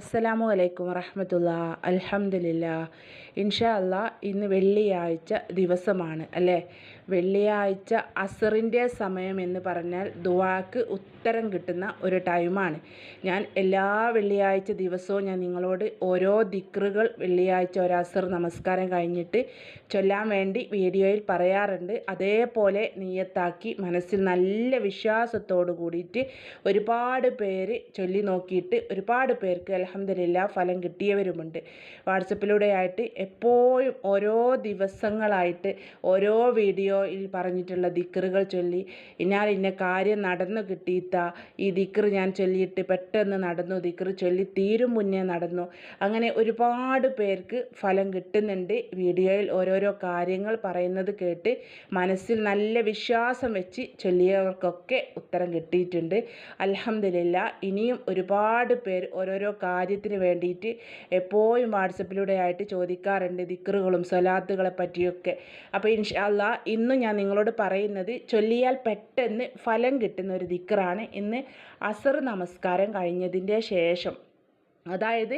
അസ്സലാമു അലൈക്കും വറഹമത്തുള്ള. അലഹമില്ല ഇൻഷാ ഇന്ന് വെള്ളിയാഴ്ച ദിവസമാണ് അല്ലേ? വെള്ളിയാഴ്ച അസറിന്റെ സമയം എന്ന് പറഞ്ഞാൽ ദുവാക്ക് ഉത്തരം കിട്ടുന്ന ഒരു ടൈമാണ്. ഞാൻ എല്ലാ വെള്ളിയാഴ്ച ദിവസവും ഞാൻ നിങ്ങളോട് ഓരോ ദിക്റുകൾ വെള്ളിയാഴ്ച ഒരു അസർ നമസ്കാരം കഴിഞ്ഞിട്ട് ചൊല്ലാൻ വേണ്ടി വീഡിയോയിൽ പറയാറുണ്ട്. അതേപോലെ നീയത്താക്കി മനസ്സിൽ നല്ല വിശ്വാസത്തോടു കൂടിയിട്ട് ഒരുപാട് പേര് ചൊല്ലി നോക്കിയിട്ട് ഒരുപാട് പേർക്ക് അലഹമില്ല ഫലം കിട്ടിയവരുമുണ്ട്. വാട്സപ്പിലൂടെ ആയിട്ട് എപ്പോഴും ഓരോ ദിവസങ്ങളായിട്ട് ഓരോ വീഡിയോയിൽ പറഞ്ഞിട്ടുള്ള ദിക്കറുകൾ ചൊല്ലി ഇന്നാൽ ഇന്ന കാര്യം നടന്നു കിട്ടിയിത്ത ഈ ദിക്കറ് ഞാൻ ചൊല്ലിയിട്ട് പെട്ടെന്ന് നടന്നു ദിക്കറ് ചൊല്ലി തീരും മുന്നേ നടന്നു. അങ്ങനെ ഒരുപാട് പേർക്ക് ഫലം കിട്ടുന്നുണ്ട്. വീഡിയോയിൽ ഓരോരോ കാര്യങ്ങൾ പറയുന്നത് കേട്ട് മനസ്സിൽ നല്ല വിശ്വാസം വെച്ച് ചൊല്ലിയവർക്കൊക്കെ ഉത്തരം കിട്ടിയിട്ടുണ്ട്. അലഹമില്ല ഇനിയും ഒരുപാട് പേർ ഓരോരോ കാര്യത്തിന് വേണ്ടിയിട്ട് എപ്പോഴും വാട്സപ്പിലൂടെ ആയിട്ട് ചോദിക്കാറുണ്ട് ദിക്കറുകളും സ്വലാത്തുകളെ പറ്റിയൊക്കെ. അപ്പോൾ അള്ളാ ഇന്ന് ഞാൻ നിങ്ങളോട് പറയുന്നത് ചൊല്ലിയാൽ പെട്ടെന്ന് ഫലം കിട്ടുന്ന ഒരു ദിക്കറാണ് ഇന്ന് അസർ നമസ്കാരം കഴിഞ്ഞതിന്റെ ശേഷം. അതായത്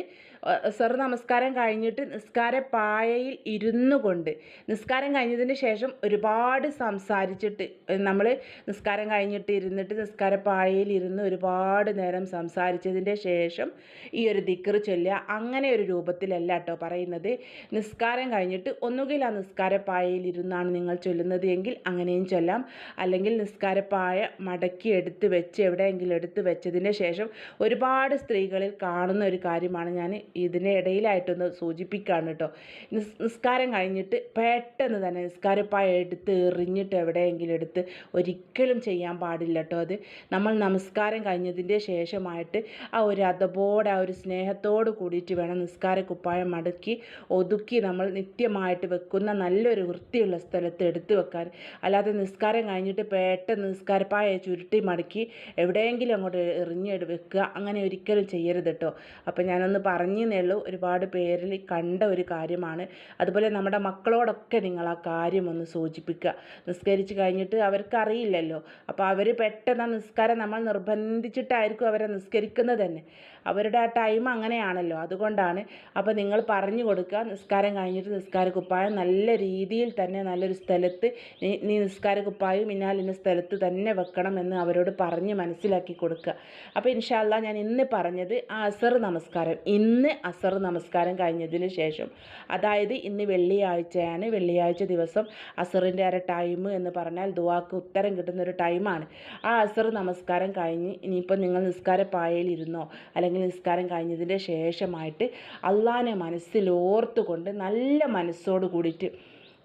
സർ നമസ്കാരം കഴിഞ്ഞിട്ട് നിസ്കാര പായയിൽ ഇരുന്നു കൊണ്ട് നിസ്കാരം കഴിഞ്ഞതിന് ശേഷം ഒരുപാട് സംസാരിച്ചിട്ട് നമ്മൾ നിസ്കാരം കഴിഞ്ഞിട്ട് ഇരുന്നിട്ട് നിസ്കാര പായയിൽ ഇരുന്ന് ഒരുപാട് നേരം സംസാരിച്ചതിന്റെ ശേഷം ഈ ഒരു ദിക്കർ ചൊല്ലുക അങ്ങനെ ഒരു രൂപത്തിലല്ല കേട്ടോ പറയുന്നത്. നിസ്കാരം കഴിഞ്ഞിട്ട് ഒന്നുകിൽ ആ നിസ്കാര പായയിൽ ഇരുന്നാണ് നിങ്ങൾ ചൊല്ലുന്നത് എങ്കിൽ അങ്ങനെയും ചൊല്ലാം. അല്ലെങ്കിൽ നിസ്കാര പായ മടക്കി എടുത്ത് വെച്ച് എവിടെയെങ്കിലും എടുത്ത് വെച്ചതിന് ശേഷം ഒരുപാട് സ്ത്രീകളിൽ കാണുന്ന ഒരു കാര്യമാണ് ഞാൻ ഇതിന്റെ ഇടയിലായിട്ടൊന്ന് സൂചിപ്പിക്കുകയാണ് കേട്ടോ. നിസ് നിസ്കാരം കഴിഞ്ഞിട്ട് പെട്ടെന്ന് തന്നെ നിസ്കാരപ്പായ എടുത്ത് എറിഞ്ഞിട്ട് എവിടെയെങ്കിലും എടുത്ത് ഒരിക്കലും ചെയ്യാൻ പാടില്ല കേട്ടോ അത്. നമ്മൾ നമസ്കാരം കഴിഞ്ഞതിന്റെ ശേഷമായിട്ട് ആ ഒരു അതബോടെ ആ ഒരു സ്നേഹത്തോട് കൂടിയിട്ട് വേണം നിസ്കാര കുപ്പായം മടക്കി ഒതുക്കി നമ്മൾ നിത്യമായിട്ട് വെക്കുന്ന നല്ലൊരു വൃത്തിയുള്ള സ്ഥലത്ത് എടുത്ത് വെക്കാൻ. അല്ലാതെ നിസ്കാരം കഴിഞ്ഞിട്ട് പെട്ടെന്ന് നിസ്കാരപ്പായ ചുരുട്ടി മടക്കി എവിടെയെങ്കിലും അങ്ങോട്ട് എറിഞ്ഞെടു വെക്കുക അങ്ങനെ ഒരിക്കലും ചെയ്യരുത് കേട്ടോ. അപ്പോൾ ഞാനൊന്ന് പറഞ്ഞേ ഉള്ളൂ ഒരുപാട് പേരിൽ കണ്ട ഒരു കാര്യമാണ്. അതുപോലെ നമ്മുടെ മക്കളോടൊക്കെ നിങ്ങൾ ആ കാര്യം ഒന്ന് സൂചിപ്പിക്കുക. നിസ്കരിച്ച് കഴിഞ്ഞിട്ട് അവർക്ക് അറിയില്ലല്ലോ. അപ്പോൾ അവർ പെട്ടെന്ന് നിസ്കാരം നമ്മൾ നിർബന്ധിച്ചിട്ടായിരിക്കും അവരെ നിസ്കരിക്കുന്നത് തന്നെ. അവരുടെ ആ ടൈം അങ്ങനെയാണല്ലോ. അതുകൊണ്ടാണ് അപ്പോൾ നിങ്ങൾ പറഞ്ഞു കൊടുക്കുക. നിസ്കാരം കഴിഞ്ഞിട്ട് നിസ്കാര കുപ്പായം നല്ല രീതിയിൽ തന്നെ നല്ലൊരു സ്ഥലത്ത് നീ നിസ്കാര കുപ്പായം ഇന്നാൽ ഇന്ന സ്ഥലത്ത് തന്നെ വെക്കണം എന്ന് അവരോട് പറഞ്ഞ് മനസ്സിലാക്കി കൊടുക്കുക. അപ്പോൾ ഇൻഷാല്ല ഞാൻ ഇന്ന് പറഞ്ഞത് ആ അസർ നമസ്കാരം. ഇന്ന് അസർ നമസ്കാരം കഴിഞ്ഞതിന് ശേഷം. അതായത് ഇന്ന് വെള്ളിയാഴ്ചയാണ്. വെള്ളിയാഴ്ച ദിവസം അസറിന്റെ അര ടൈം എന്ന് പറഞ്ഞാൽ ദുവാക്ക് ഉത്തരം കിട്ടുന്ന ഒരു ടൈമാണ് ആ അസർ നമസ്കാരം കഴിഞ്ഞ് ഇനിയിപ്പോൾ നിങ്ങൾ നിസ്കാര പായയിൽ ഇരുന്നോ അല്ലെങ്കിൽ നിസ്കാരം കഴിഞ്ഞതിന്റെ ശേഷമായിട്ട് അള്ളാനെ മനസ്സിലോർത്തുകൊണ്ട് നല്ല മനസ്സോട് കൂടിയിട്ട്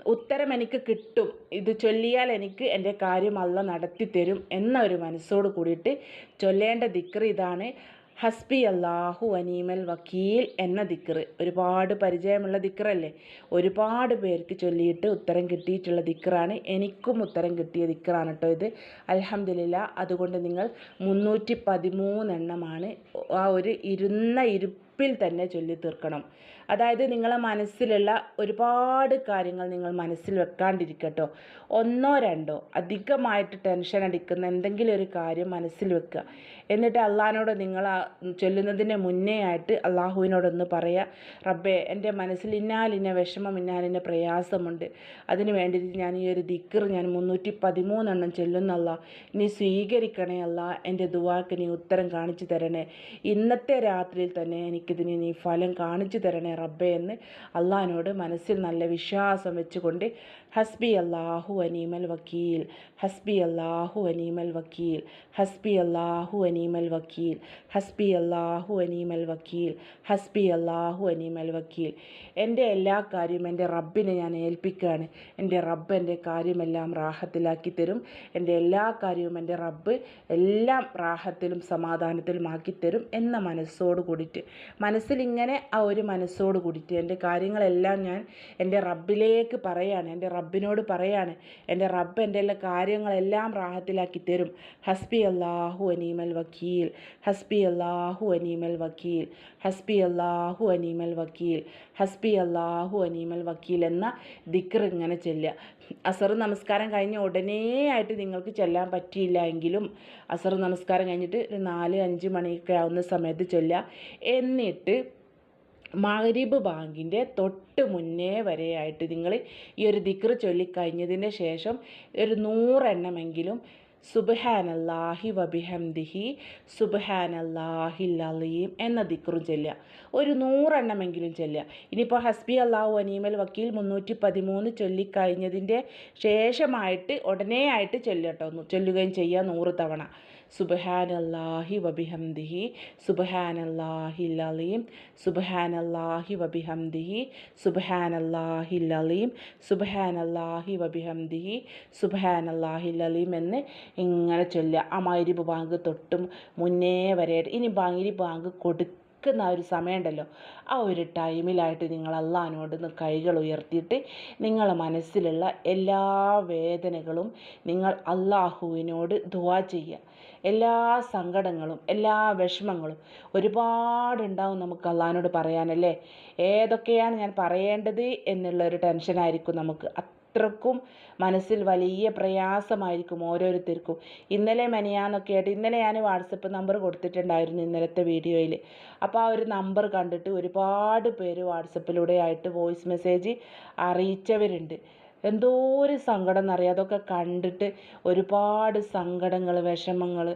ഉത്തരം എനിക്ക് കിട്ടും ഇത് ചൊല്ലിയാൽ എനിക്ക് എന്റെ കാര്യം അല്ല നടത്തി തരും എന്ന ഒരു മനസ്സോട് കൂടിയിട്ട് ചൊല്ലേണ്ട ദിക്ർ ഇതാണ്. ഹസ്ബി അള്ളാഹു അനീമൽ വക്കീൽ എന്ന ദിക്ർ ഒരുപാട് പരിചയമുള്ള ദിക്റല്ലേ? ഒരുപാട് പേർക്ക് ചൊല്ലിയിട്ട് ഉത്തരം കിട്ടിയിട്ടുള്ള ദിക്റാണ്. എനിക്കും ഉത്തരം കിട്ടിയ ദിക്റാണ് കേട്ടോ ഇത്. അലഹമില്ല അതുകൊണ്ട് നിങ്ങൾ മുന്നൂറ്റി പതിമൂന്നെണ്ണമാണ് ആ ഒരു ഇരുന്ന ഇരുപ്പിൽ തന്നെ ചൊല്ലി തീർക്കണം അതായത് നിങ്ങളെ മനസ്സിലുള്ള ഒരുപാട് കാര്യങ്ങൾ നിങ്ങൾ മനസ്സിൽ വെക്കാണ്ടിരിക്കട്ടോ. ഒന്നോ രണ്ടോ അധികമായിട്ട് ടെൻഷൻ അടിക്കുന്ന എന്തെങ്കിലും ഒരു കാര്യം മനസ്സിൽ വെക്കുക. എന്നിട്ട് അള്ളഹാനോട് നിങ്ങൾ ചൊല്ലുന്നതിന് മുന്നേ ആയിട്ട് അള്ളാഹുവിനോടൊന്ന് പറയുക റബ്ബേ എന്റെ മനസ്സിൽ ഇന്നാലിന്ന വിഷമം ഇന്നാലിന്ന പ്രയാസമുണ്ട്. അതിന് വേണ്ടിയിട്ട് ഞാൻ ഈ ഒരു ദിക്കർ ഞാൻ മുന്നൂറ്റി പതിമൂന്നെണ്ണം ചൊല്ലുന്നല്ല നീ സ്വീകരിക്കണേ അല്ല എന്റെ ദുവാക്ക് നീ ഉത്തരം കാണിച്ചു തരണേ. ഇന്നത്തെ രാത്രിയിൽ തന്നെ എനിക്കിതിന് നീ ഫലം കാണിച്ചു തരണേ റബ്ബേ എന്ന് അള്ളഹാനോട് മനസ്സിൽ നല്ല വിശ്വാസം വെച്ചുകൊണ്ട് ഹസ്ബി അള്ളാഹു അനീമൽ വക്കീൽ ഹസ്ബി അള്ളാഹു അനീമൽ വക്കീൽ ഹസ്ബി അള്ളാഹു അനീമൽ വക്കീൽ ഹസ്ബി അള്ളാഹു അനീമൽ വക്കീൽ ഹസ്ബി അള്ളാഹു അനീമൽ വക്കീൽ. എന്റെ എല്ലാ കാര്യവും എന്റെ റബ്ബിനെ ഞാൻ ഏൽപ്പിക്കുകയാണ്. എന്റെ റബ്ബ് എന്റെ കാര്യമെല്ലാം റാഹത്തിലാക്കി തരും. എന്റെ എല്ലാ കാര്യവും എന്റെ റബ്ബ് എല്ലാം റാഹത്തിലും സമാധാനത്തിലും ആക്കിത്തരും എന്ന മനസ്സോട് കൂടിയിട്ട് മനസ്സിലിങ്ങനെ ആ ഒരു മനസ്സോട് കൂടിയിട്ട് എന്റെ കാര്യങ്ങളെല്ലാം ഞാൻ എന്റെ റബ്ബിലേക്ക് പറയാണ് എന്റെ റബ്ബിനോട് പറയാണ്. എന്റെ റബ്ബ് എന്റെ എല്ലാ കാര്യങ്ങളെല്ലാം റാഹത്തിലാക്കി തരും. ഹസ്ബി അള്ളാഹു അനീമൽ വക്കീൽ ഹസ്ബി അള്ളാഹു അനീമൽ വക്കീൽ ഹസ്ബി അല്ലാഹു അനീമൽ വക്കീൽ ഹസ്ബി അല്ലാഹു അനീമൽ വക്കീൽ എന്ന ദിക്കർ ഇങ്ങനെ ചെല്ലുക. അസർ നമസ്കാരം കഴിഞ്ഞ ഉടനെ ആയിട്ട് നിങ്ങൾക്ക് ചെല്ലാൻ പറ്റിയില്ല എങ്കിലും അസർ നമസ്കാരം കഴിഞ്ഞിട്ട് ഒരു നാല് അഞ്ച് മണിയൊക്കെ ആവുന്ന സമയത്ത് ചൊല്ലുക. എന്നിട്ട് മഗ്രിബ് ബാങ്കിന്റെ തൊട്ട് മുന്നേ വരെയായിട്ട് നിങ്ങൾ ഈ ഒരു ദിക്ർ ചൊല്ലിക്കഴിഞ്ഞതിന് ശേഷം ഒരു നൂറെണ്ണമെങ്കിലും സുബ്ഹാനല്ലാഹി വബിഹംദിഹി സുബ്ഹാനല്ലാഹിൽ അലീം എന്ന ദിക്റും ചെല്ലുക. ഒരു നൂറെണ്ണമെങ്കിലും ചെല്ലുക. ഇനിയിപ്പോൾ ഹസ്ബി അള്ളാഹു അനീമൽ വക്കീൽ മുന്നൂറ്റി പതിമൂന്ന് ചൊല്ലിക്കഴിഞ്ഞതിന്റെ ശേഷമായിട്ട് ഉടനെ ആയിട്ട് ചൊല്ലട്ടോ ചൊല്ലുകയും ചെയ്യുക നൂറ് തവണ. സുബ്ഹാനല്ലാഹി വബിഹംദിഹി സുബഹാനല്ലാഹി അലീം സുബഹാനല്ലാഹി വബിഹംദിഹി സുബഹാനല്ലാഹി അലീം സുബഹാനല്ലാഹി വബിഹംദിഹി സുബഹാനല്ലാഹി അലീം എന്ന് ഇങ്ങനെ ചൊല്ലുക. ആ മൈരി ബാങ്ക് തൊട്ടും മുന്നേ വരെ ഇനി ബാങ്കിരി ബാങ്ക് കൊടുക്കുന്ന ആ ഒരു സമയമുണ്ടല്ലോ. ആ ഒരു ടൈമിലായിട്ട് നിങ്ങൾ അള്ളഹാനോട് കൈകൾ ഉയർത്തിയിട്ട് നിങ്ങളെ മനസ്സിലുള്ള എല്ലാ വേദനകളും നിങ്ങൾ അള്ളാഹുവിനോട് ദുവാ ചെയ്യുക. എല്ലാ സങ്കടങ്ങളും എല്ലാ വിഷമങ്ങളും ഒരുപാടുണ്ടാവും നമുക്ക് അള്ളഹാനോട് പറയാനല്ലേ? ഏതൊക്കെയാണ് ഞാൻ പറയേണ്ടത് എന്നുള്ളൊരു ടെൻഷനായിരിക്കും നമുക്ക്. അത്രക്കും മനസ്സിൽ വലിയ പ്രയാസമായിരിക്കും ഓരോരുത്തർക്കും. ഇന്നലെ മെനിയാന്നൊക്കെ ആയിട്ട് ഇന്നലെ ഞാൻ വാട്സപ്പ് നമ്പർ കൊടുത്തിട്ടുണ്ടായിരുന്നു ഇന്നലത്തെ വീഡിയോയിൽ. അപ്പോൾ ആ ഒരു നമ്പർ കണ്ടിട്ട് ഒരുപാട് പേര് വാട്സപ്പിലൂടെ ആയിട്ട് വോയിസ് മെസ്സേജ് അറിയിച്ചവരുണ്ട്. എന്തോ ഒരു സങ്കടം എന്നറിയാം. അതൊക്കെ കണ്ടിട്ട് ഒരുപാട് സങ്കടങ്ങൾ വിഷമങ്ങൾ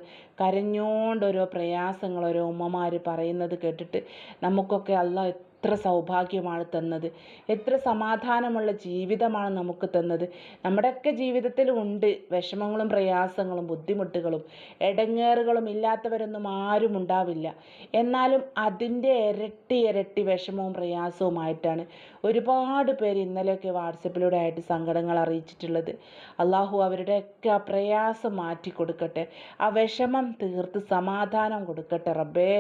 കരഞ്ഞോണ്ട് ഓരോ പ്രയാസങ്ങൾ ഓരോ ഉമ്മമാർ പറയുന്നത് കേട്ടിട്ട് നമുക്കൊക്കെ അല്ല എത്ര സൗഭാഗ്യമാണ് തന്നത്. എത്ര സമാധാനമുള്ള ജീവിതമാണ് നമുക്ക് തന്നത്. നമ്മുടെയൊക്കെ ജീവിതത്തിൽ ഉണ്ട്. വിഷമങ്ങളും പ്രയാസങ്ങളും ബുദ്ധിമുട്ടുകളും ഇടങ്ങേറുകളും ഇല്ലാത്തവരൊന്നും ആരും ഉണ്ടാവില്ല. എന്നാലും അതിന്റെ ഇരട്ടി ഇരട്ടി വിഷമവും പ്രയാസവുമായിട്ടാണ് ഒരുപാട് പേര് ഇന്നലെയൊക്കെ വാട്സപ്പിലൂടെ ആയിട്ട് സങ്കടങ്ങൾ അറിയിച്ചിട്ടുള്ളത്. അള്ളാഹു അവരുടെയൊക്കെ ആ പ്രയാസം മാറ്റി കൊടുക്കട്ടെ. ആ വിഷമം തീർത്ത് സമാധാനം കൊടുക്കട്ടെ റബ്ബേ.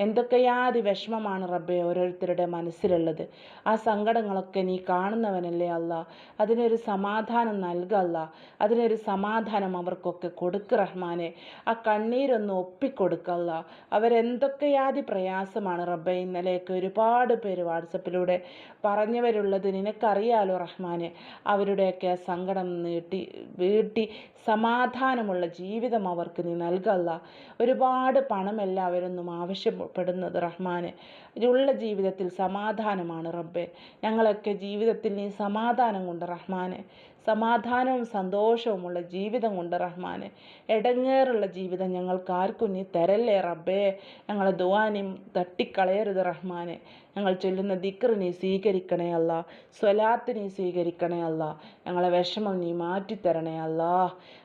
എന്തൊക്കെയാതി വിഷമമാണ് റബ്ബേ. ഓരോരുത്തരുടെ മനസ്സിലുള്ളത്. ആ സങ്കടങ്ങളൊക്കെ നീ കാണുന്നവനല്ലേ അല്ല അതിനൊരു സമാധാനം നൽകല്ല അതിനൊരു സമാധാനം അവർക്കൊക്കെ കൊടുക്ക് റഹ്മാനെ. ആ കണ്ണീരൊന്ന് ഒപ്പിക്കൊടുക്കല്ല അവരെന്തൊക്കെയാതി പ്രയാസമാണ് റബ്ബെ. ഇന്നലെയൊക്കെ ഒരുപാട് പേര് വാട്സപ്പിലൂടെ പറഞ്ഞവരുള്ളത് നിനക്കറിയാലോ റഹ്മാനെ. അവരുടെയൊക്കെ ആ സങ്കടം നീട്ടി വീട്ടി സമാധാനമുള്ള ജീവിതം അവർക്ക് നീ നൽകല്ല ഒരുപാട് പണമല്ല അവരൊന്നും ആവശ്യപ്പെടുന്നത് റഹ്മാനെ. ഉള്ള ജീവിതത്തിൽ സമാധാനമാണ് റബ്ബെ. ഞങ്ങളൊക്കെ ജീവിതത്തിൽ നീ സമാധാനം കൊണ്ട് റഹ്മാനെ സമാധാനവും സന്തോഷവുമുള്ള ജീവിതം കൊണ്ട് റഹ്മാനെ. ഇടങ്ങേറുള്ള ജീവിതം ഞങ്ങൾക്ക് ആർക്കും നീ തരല്ലേ റബ്ബേ? ഞങ്ങളെ ദുവാനും തട്ടിക്കളയരുത് റഹ്മാനെ. ഞങ്ങൾ ചൊല്ലുന്ന ദിക്ർ നീ സ്വീകരിക്കണേ അല്ല സ്വലാത്ത് നീ സ്വീകരിക്കണേ അല്ല ഞങ്ങളെ വിഷമം നീ മാറ്റിത്തരണേ അല്ല.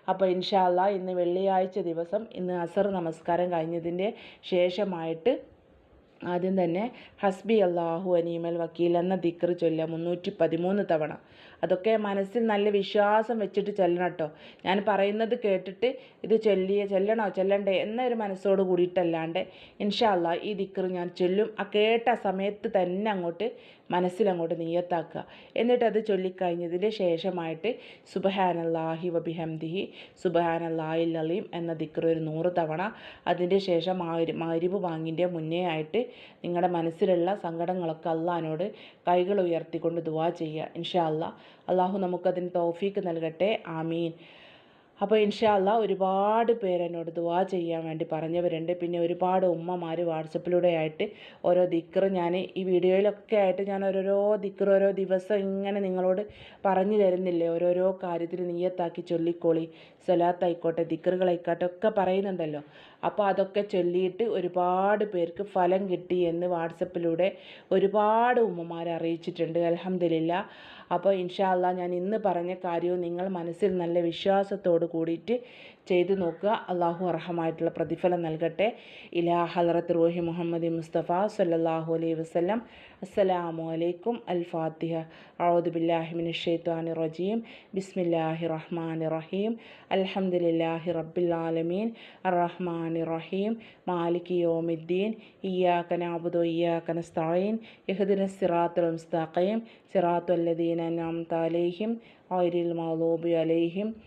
അപ്പോൾ ഇൻഷാ അല്ലാ ഇന്ന് വെള്ളിയാഴ്ച ദിവസം ഇന്ന് അസർ നമസ്കാരം കഴിഞ്ഞതിന്റെ ശേഷമായിട്ട് ആദ്യം തന്നെ ഹസ്ബി അള്ളാഹു അനീമൽ വക്കീൽ എന്ന ദിക്ർ ചൊല്ലുക മുന്നൂറ്റി പതിമൂന്ന് തവണ. അതൊക്കെ മനസ്സിൽ നല്ല വിശ്വാസം വെച്ചിട്ട് ചെല്ലണം കേട്ടോ. ഞാൻ പറയുന്നത് കേട്ടിട്ട് ഇത് ചൊല്ലിയ ചെല്ലണോ? ചെല്ലണ്ടേ എന്നൊരു മനസ്സോട് കൂടിയിട്ടല്ലാണ്ട് ഇൻഷാല്ല ഈ ദിക്ർ ഞാൻ ചൊല്ലും. ആ കേട്ട സമയത്ത് തന്നെ അങ്ങോട്ട് മനസ്സിലങ്ങോട്ട് നീയത്താക്കുക. എന്നിട്ട് അത് ചൊല്ലിക്കഴിഞ്ഞതിന് ശേഷമായിട്ട് സുബഹാനല്ലാഹി വബിഹംദിഹി സുബഹാനല്ലാഹിൽ അലീം എന്ന ദിക്ർ ഒരു നൂറ് തവണ അതിന്റെ ശേഷം മാരി മാരിബ് വാങ്ങിന്റെ മുന്നേ ആയിട്ട് നിങ്ങളുടെ മനസ്സിലുള്ള സങ്കടങ്ങളൊക്കെ അള്ളഹാനോട് കൈകൾ ഉയർത്തിക്കൊണ്ട് ദുവാ ചെയ്യുക. ഇൻഷാ അള്ളാഹു നമുക്കതിന് തോഫീക്ക് നൽകട്ടെ. ആമീൻ. അപ്പോൾ ഇൻഷാല്ല ഒരുപാട് പേരെന്നോട് ദുവാ ചെയ്യാൻ വേണ്ടി പറഞ്ഞവരുണ്ട്. പിന്നെ ഒരുപാട് ഉമ്മമാർ വാട്സപ്പിലൂടെ ആയിട്ട് ഓരോ ദിക്ർ ഞാൻ ഈ വീഡിയോയിലൊക്കെ ആയിട്ട് ഞാൻ ഓരോരോ ദിക്ർ ഓരോ ദിവസം ഇങ്ങനെ നിങ്ങളോട് പറഞ്ഞു തരുന്നില്ലേ? ഓരോരോ കാര്യത്തിൽ നീയത്താക്കി ചൊല്ലിക്കോളി. സ്വലാത്തായിക്കോട്ടെ ദിക്കറുകളായിക്കോട്ടെ ഒക്കെ പറയുന്നുണ്ടല്ലോ. അപ്പോൾ അതൊക്കെ ചൊല്ലിയിട്ട് ഒരുപാട് പേർക്ക് ഫലം കിട്ടി എന്ന് വാട്സപ്പിലൂടെ ഒരുപാട് ഉമ്മമാർ അറിയിച്ചിട്ടുണ്ട്. അലഹമില്ല അപ്പോൾ ഇൻഷാല്ല ഞാൻ ഇന്ന് പറഞ്ഞ കാര്യവും നിങ്ങൾ മനസ്സിൽ നല്ല വിശ്വാസത്തോട് കൂടിയിട്ട് ചെയ്തു നോക്കുക. അള്ളാഹു അർഹമായിട്ടുള്ള പ്രതിഫലം നൽകട്ടെ. ഇലാ ഹലറത്ത് റോഹി മുഹമ്മദ് മുസ്തഫ സല്ലല്ലാഹു അലൈഹി വസല്ലം. അസ്സലാമു അലൈക്കും. അൽ ഫാത്തിഹ. ബില്ലാഹി മിനശ് റജീം. ബിസ്മില്ലാഹി റഹ്മാനി റഹീം. അൽഹംദുലില്ലാഹി റബ്ബിൽ ആലമീൻ. അർറഹ്മാനി റഹീം. മാലികി യൗമിദ്ദീൻ. ഇയ്യാക നഅബുദു ഇയ്യാക നസ്തഈൻ. യഹദിന സിറാത്തുൽ മുസ്തഖീം. സിറാത്തുൽ ഓരിൽ അൻഅംത അലൈഹിം.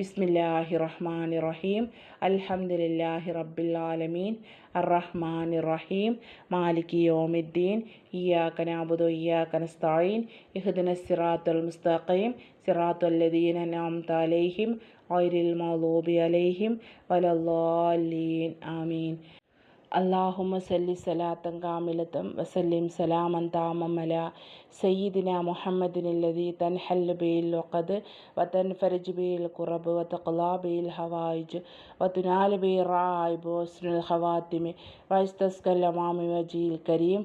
ബിസ്മില്ലാഹി റഹ്മാനി റഹീം അൽഹംദുലില്ലാഹി റബ്ബിൽ ആലമീൻ അർറഹ്മാനി റഹീം മാലിക് യോമിദ്ദീൻ. ഇയ്യാക നഅബുദു വഇയ്യാക നസ്തഈൻ ഇഹ്ദിന സിറാത്തൽ മുസ്തഖീം. സിറാത്തൽ ലദീന അൻഅംത അലൈഹിം. ഗൈറിൽ മഗ്ദൂബി അലൈഹിം. വലദ്ദാലീൻ. ആമീൻ. അള്ളാഹുമ സല്ലി സലാത്തം കാമിലത്തം വസല്ലിം സലാമൻ താമമല സയ്യിദിന മുഹമ്മദിനല്ലതി തൻഹല്ല ബിയിൽ വഖദ് വതൻ ഫരജ് ബിയിൽ കുറബ് വതഖ്ലാ ബിയിൽ ഹവായിജ് വതുനാൽ ബി റായിബ് വസ്നുൽ ഹവാത്തിമി വയസ്തസ്കൽ അമാമി വജീൽ കരീം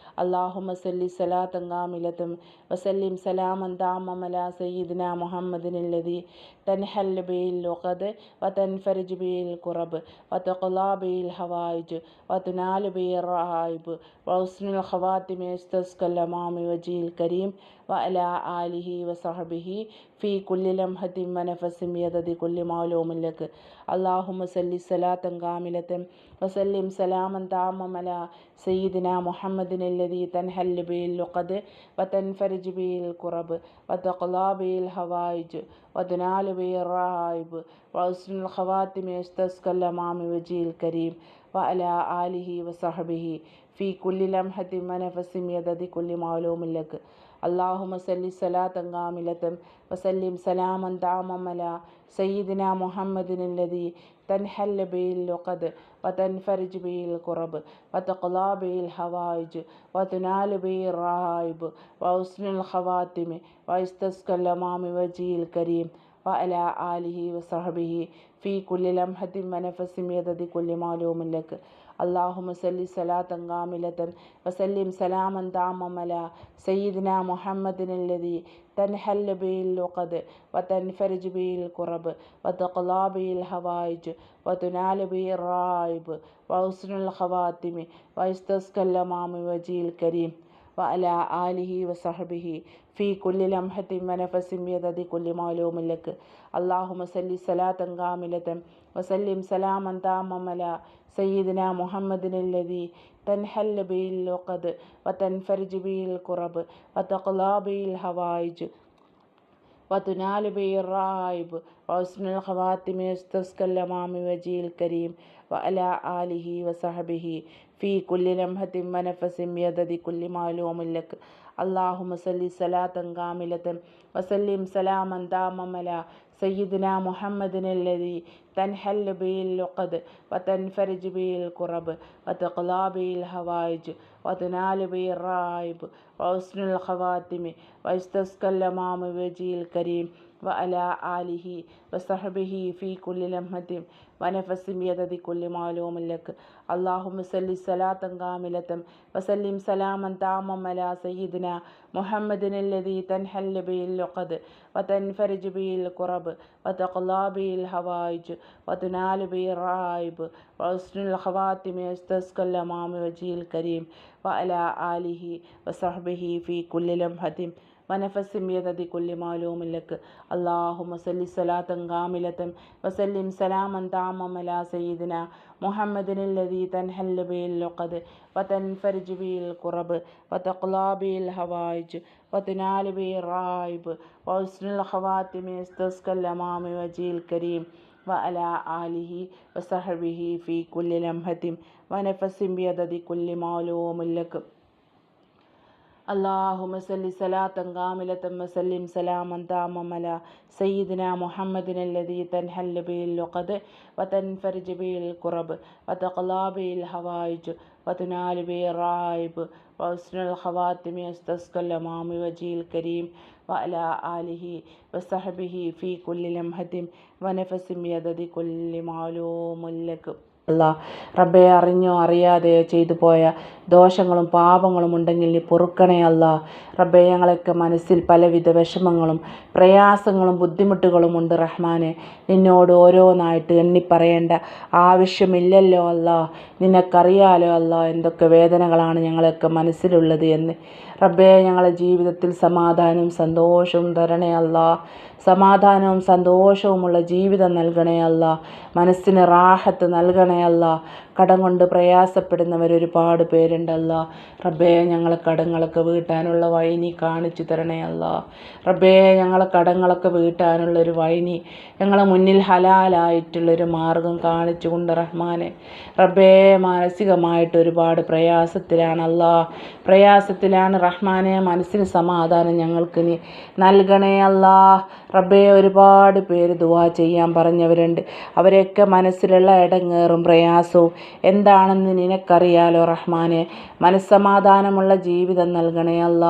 അള്ളാഹുമ സല്ലി സലാത്തൻ കാമിലത്തും വസല്ലിം സലാമൻ താമമല സയ്യിദിന മുഹമ്മദിനുല്ലതി തൻഹൽ ബിയിൽ ലുഖദ് വതൻഫരിജ് ബിയിൽ കുറബ് വതഖുലാ ബിയിൽ ഹവായിജ് വതുനാൽ ബിയിൽ റഹായിബ് വഹുസ്നുൽ ഖവാത്തിമി യസ്തസ്കൽ അമാമി വജീൽ കരീം വഅല ആലിഹി വസഹബിഹി ഫീ കുല്ലി ലംഹത്തിൻ വനഫസിൻ യദദി കുല്ലി മൗലൂമിൻ ലക് അള്ളാഹുമ സല്ലി സലാത്തൻ കാമിലത്തും وسلم سلاما تاما على سيدنا محمد الذي تنحل به اللقد وتنفرج به الكرب وتقضى به الحوائج وتنال به الرهائب وحسن الخواتم يستسقى الأمام وجهه الكريم വഅല ആലിഹി വസഹബിഹി ഫി കുല്ലി ലംഹത്തി മനഫസിം യദതി കുല്ലി മാലൂമില്ലക്ക് അള്ളാഹുമ സല്ലി സലാത്തങ്കാമിലത്തും വസല്ലിം സലാമൻ താമമല സയ്യിദിന മുഹമ്മദിനുല്ലതി തൻഹല്ല ബിയിൽ ലൊക്കത് വതൻഫരിജ് ബിയിൽ കുറബ് വതഖുലാ ബിയിൽ ഹവായിജ് വതുനാല് ബിയിൽ റായിബ് വസ്ലുൽ ഹവാത്തിമി വൈസ്തസ്കല്ലമാമി വജിയിൽ കരീം. الخواتم ويستسقى الأمام وجهه الكريم وعلى آله وصحبه في كل لمحة ونفس بيدد كل معلوم لك اللهم صل صلاة كاملة وسلم سلاما تاما على سيدنا محمد الذي تنحل به اللقد وتنفرج به الكرب وتقضى به الحوائج وتنال به الرائب وحسن الخواتم ويستسقى الأمام وجهه الكريم വഅല ആലിഹി വസഹബിഹി ഫി കുല്ലി ലംഹത്തി മനഫസിം യദതി കുല്ലി മാലൂമും ലക്ക്. അള്ളാഹുമ സല്ലി സലാത്തൻ കാമിലത്തൻ വസല്ലിം സലാമൻ താമമല സയ്യിദിന മുഹമ്മദിനല്ലതി തൻഹല്ല ബിൽ വഖദ് വതൻഫരിജ് ബിൽ കുറബ് വതഖ്ലാ ബിൽ ഹവായിജ്. വതുനാല് ബിറായിബ് ഹൗസ്നുൽ ഖവാത്തിമി ഉസ്തസ്കല്ലമാമി വജീൽ കരീം വഅല ആലിഹി വസഹബിഹി ഫീ കുല്ലി ലംഹത്തിൻ വനഫസിൻ യദതി കുല്ലി മാലൂമിൻ ലക്. അല്ലാഹുമ്മ സല്ലി സലാത്തൻ കാമിലത്തൻ വസല്ലിം സലാമൻ താമമല സയ്യിദിന മുഹമ്മദിനല്ലതി തൻഹൽ ബിയിൽ ലുഖദ് വതൻഫരിജ് ബിയിൽ കുറബ് വതഖ്ലാ ബിയിൽ ഹവായിജ് വതുനാല് ബിയിൽ റായിബ് വസ്നുൽ ഖവാത്തിമി വയസ്തസ്കല്ലമാമു വജിയിൽ കരീം الرائب وحسن الخواتم ويستسقى الأمام وجهه الكريم وعلى آله وصحبه في كل لمحة ونفس بيدد كل معلوم لك اللهم صل صلاة كاملة وسلم سلاما تاما على سيدنا محمد الذي تنحل به اللقد وتنفرج به الكرب وتقضى به الحوائج وتنال به الرائب وحسن الخواتم يستسقى الأمام وجهه الكريم وعلى آله وصحبه في كل لمحة ونفس بيدد كل معلوم لك اللهم صل صلاة كاملة وسلم سلاما تاما على سيدنا محمد الذي تنحل به اللقد وتنفرج به الكرب وتقضى به الحوائج وتنال به الرائب وحسن الخواتم يستسقى الأمام وجهه الكريم وعلى آله وصحبه في كل لمحة ونفس بيدد كل معلوم لك اللهم صل صلاة كاملة وسلم سلاما تاما على سيدنا محمد الذي تنحل به اللقد وتنفرج به الكرب وتقلى به الحوائج وتنال به الرائب وحسن الخواتم يستسقى الأمام وجه الكريم وعلى آله وصحبه في كل لمحة ونفس بيدد كل معلوم لك അല്ല റബ്ബെ അറിഞ്ഞോ അറിയാതെ ചെയ്തു പോയ ദോഷങ്ങളും പാപങ്ങളും ഉണ്ടെങ്കിൽ നീ പൊറുക്കണേ അല്ല. റബ്ബെ ഞങ്ങളൊക്കെ മനസ്സിൽ പലവിധ വിഷമങ്ങളും പ്രയാസങ്ങളും ബുദ്ധിമുട്ടുകളും ഉണ്ട് റഹ്മാനെ. നിന്നോട് ഓരോന്നായിട്ട് എണ്ണിപ്പറയേണ്ട ആവശ്യമില്ലല്ലോ അല്ല. നിനക്കറിയാലോ അല്ല എന്തൊക്കെ വേദനകളാണ് ഞങ്ങളൊക്കെ മനസ്സിലുള്ളത് എന്ന്. റബ്ബേ ഞങ്ങളെ ജീവിതത്തിൽ സമാധാനവും സന്തോഷവും തരണേ അല്ല. സമാധാനവും സന്തോഷവുമുള്ള ജീവിതം നൽകണേ അല്ല. മനസ്സിന് റാഹത്ത് നൽകണേ അല്ല. കടം കൊണ്ട് പ്രയാസപ്പെടുന്നവർ ഒരുപാട് പേരുണ്ടല്ല റബ്ബേ ഞങ്ങളെ കടങ്ങളൊക്കെ വീട്ടാനുള്ള വഴി നീ കാണിച്ചു തരണേ അല്ല. റബ്ബേ ഞങ്ങളെ കടങ്ങളൊക്കെ വീട്ടാനുള്ള ഒരു വഴി നീ ഞങ്ങളെ മുന്നിൽ ഹലാലായിട്ടുള്ളൊരു മാർഗം കാണിച്ചു കൊണ്ട് റഹ്മാനെ. റബ്ബേ മാനസികമായിട്ട് ഒരുപാട് പ്രയാസത്തിലാണല്ല പ്രയാസത്തിലാണ് റഹ്മാനെ മനസ്സിന് സമാധാനം ഞങ്ങൾക്ക് നീ നൽകണേ അല്ല. റബ്ബേ ഒരുപാട് പേര് ദുവാ ചെയ്യാൻ പറഞ്ഞവരുണ്ട്. അവരെയൊക്കെ മനസ്സിലുള്ള ഇടങ്ങേറും പ്രയാസവും. എന്താണെന്ന് നിനക്കറിയാലോ റഹ്മാനെ? മനസ്സമാധാനമുള്ള ജീവിതം നൽകണേ അല്ല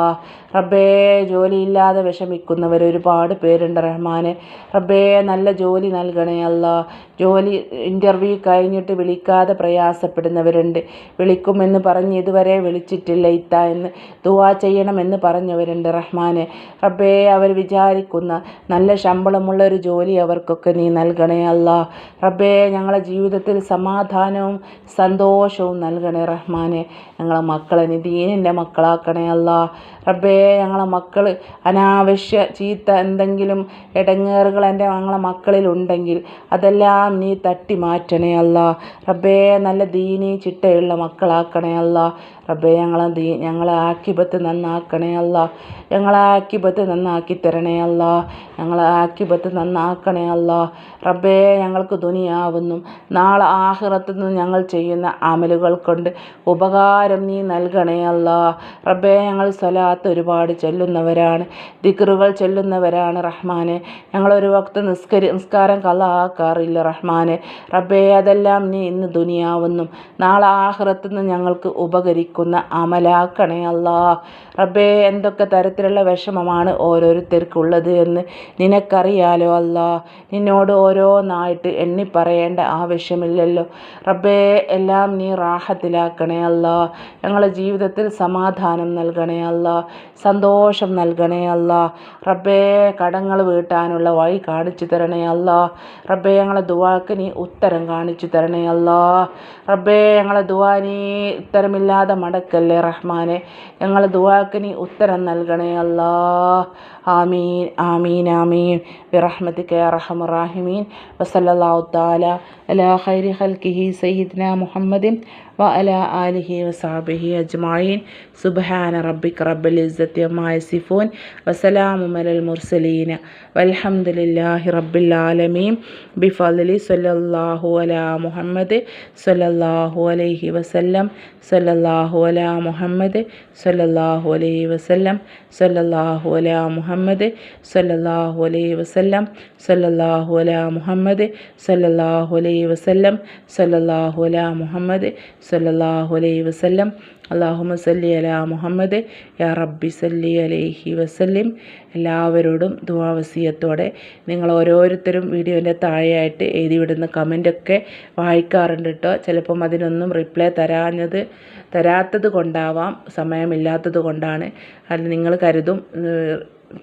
റബ്ബേ ജോലിയില്ലാതെ വിഷമിക്കുന്നവർ ഒരുപാട് പേരുണ്ട് റഹ്മാനെ. റബ്ബേ നല്ല ജോലി നൽകണേ അല്ല. ജോലി ഇന്റർവ്യൂ കഴിഞ്ഞിട്ട് വിളിക്കാതെ പ്രയാസപ്പെടുന്നവരുണ്ട്. വിളിക്കുമെന്ന് പറഞ്ഞ് ഇതുവരെ വിളിച്ചിട്ടില്ല ഇത്ത എന്ന്. ദുവാ ചെയ്യണമെന്ന് പറഞ്ഞവരുണ്ട് റഹ്മാനെ. റബ്ബേ അവർ വിചാരിക്കുന്ന നല്ല ശമ്പളമുള്ള ഒരു ജോലി അവർക്കൊക്കെ നീ നൽകണേ അല്ല. റബ്ബേ ഞങ്ങളെ ജീവിതത്തിൽ സമാധാനവും സന്തോഷവും നൽകണേ റഹ്മാനെ. ഞങ്ങളെ മക്കളെ നീ ദീനിന്റെ മക്കളാക്കണേ അല്ല. റബ്ബേ ഞങ്ങളെ മക്കൾ അനാവശ്യ ചീത്ത എന്തെങ്കിലും ഇടങ്ങേറുകൾ എന്റെ ഞങ്ങളെ മക്കളിലുണ്ടെങ്കിൽ അതെല്ലാം നീ തട്ടി മാറ്റണേ അല്ല. റബ്ബേ നല്ല ദീനി ചിട്ടയുള്ള മക്കളാക്കണേ അല്ല. റബ്ബേ ഞങ്ങളെ ദീ ഞങ്ങളെ ആക്കിപത്ത് നന്നാക്കണേ അല്ല. ഞങ്ങളെ ആക്കിപത്ത് നന്നാക്കി തരണേ അല്ല. ഞങ്ങളെ ആക്കിപത്ത് നന്നാക്കണേ അല്ല. റബ്ബേ ഞങ്ങൾക്ക് ദുനിയാവുന്നും. നാളെ ആഹ്റത്തു നിന്ന് ഞങ്ങൾ ചെയ്യുന്ന അമലുകൾ കൊണ്ട് ഉപകാരം നീ നൽകണേ അല്ല. റബ്ബേ ഞങ്ങൾ സ്വലാത്ത് ഒരുപാട് ചൊല്ലുന്നവരാണ്. ദിക്റുകൾ ചൊല്ലുന്നവരാണ് റഹ്മാനെ. ഞങ്ങളൊരു വക്ത് നിസ്കരി നിസ്കാരം കലാക്കാറില്ല റഹ്മാനെ. റബ്ബേ അതെല്ലാം നീ ഇന്ന് ദുനിയാവുന്നും നാളെ ആഹ്റത്തുനിന്ന് ഞങ്ങൾക്ക് ഉപകരിക്കുന്ന അമലാക്കണേ അല്ലാ. റബ്ബേ എന്തൊക്കെ തരത്തിലുള്ള വിഷമമാണ് ഓരോരുത്തർക്കുള്ളത് എന്ന് നിനക്കറിയാലോ അല്ല. നിന്നോട് ഓരോന്നായിട്ട് എണ്ണി പറയേണ്ട ആവശ്യമില്ലല്ലോ റബ്ബേ എല്ലാം നീ റാഹത്തിലാക്കണേ അല്ല. ഞങ്ങളുടെ ജീവിതത്തിൽ സമാധാനം നൽകണേ അല്ല. സന്തോഷം നൽകണേ അല്ല. റബ്ബേ കടങ്ങൾ വീട്ടാനുള്ള വഴി കാണിച്ചു തരണേ അല്ല. റബ്ബേ ഞങ്ങളെ ദുവാക്ക് നീ ഉത്തരം കാണിച്ചു തരണേ അല്ല. റബ്ബേ ഞങ്ങളെ ദുവാ നീ ഉത്തരമില്ലാതെ മടക്കല്ലേ റഹ്മാനെ. ഞങ്ങളെ ദുവാക്ക് നീ ഉത്തരം നൽകണേ അല്ലാ. ആമീൻ ആമീൻ ആമീൻ. ബിറഹ്മത്തിക്ക് അറഹമുറാഹിമീൻ വസല്ലാഹു താല അല ഖൈരി ഹൽക്കിഹി സയ്യിദ്ന മുഹമ്മദിൻ വ അല ആലിഹി വസാബിഹി അജ്മായിൻ സുബാന റബ്ബിക് റബ്ബിൽ ഇസ്സത്യമായ സിഫൂൻ വസലാമുമലൽ മുർസലീന. വൽഹംദുലില്ലാഹി റബ്ബിൽ ആലമീൻ. ബിഫലി സല്ലല്ലാഹു അല മുഹമ്മദ് സല്ലല്ലാഹു അലൈഹി വസല്ലം. സല്ലല്ലാഹു അല മുഹമ്മദ് സല്ലല്ലാഹു അലൈഹി വസല്ലം. സല്ലല്ലാഹു അല മുഹമ്മദ് മുഹമ്മദ് സല്ലല്ലാഹു അലൈഹി വസല്ലം സല്ലല്ലാഹു അല മുഹമ്മദ് സല്ലല്ലാഹു അലൈഹി വസല്ലം സല്ലല്ലാഹു അല മുഹമ്മദ് സല്ലല്ലാഹു അലൈഹി വസല്ലം. അള്ളാഹുമ സല്ലി അല മുഹമ്മദ് യാ റബ്ബി സല്ലി അലൈഹി വസല്ലിം. എല്ലാവരോടും ദുവാവസീയത്തോടെ നിങ്ങൾ ഓരോരുത്തരും വീഡിയോന്റെ താഴെയായിട്ട് എഴുതിവിടുന്ന കമന്റൊക്കെ വായിക്കാറുണ്ട് കേട്ടോ. ചിലപ്പം അതിനൊന്നും റിപ്ലൈ തരാഞ്ഞത് തരാത്തത് കൊണ്ടാവാം സമയമില്ലാത്തത് കൊണ്ടാണ്. അല്ല നിങ്ങൾ കരുതും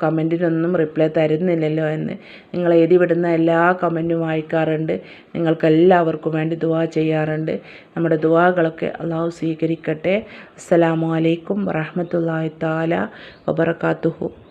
കമന്റിനൊന്നും റിപ്ലൈ തരുന്നില്ലല്ലോ എന്ന് നിങ്ങൾ എഴുതി വിടുന്ന എല്ലാ കമന്റും വായിക്കാറുണ്ട്. നിങ്ങൾക്കെല്ലാവർക്കും വേണ്ടി ദുവാ ചെയ്യാറുണ്ട്. നമ്മുടെ ദുവാകളൊക്കെ അള്ളാഹു സ്വീകരിക്കട്ടെ. അസ്സലാമു അലൈക്കും വറഹമത്തല്ലാഹി താല വബർക്കാത്തുഹു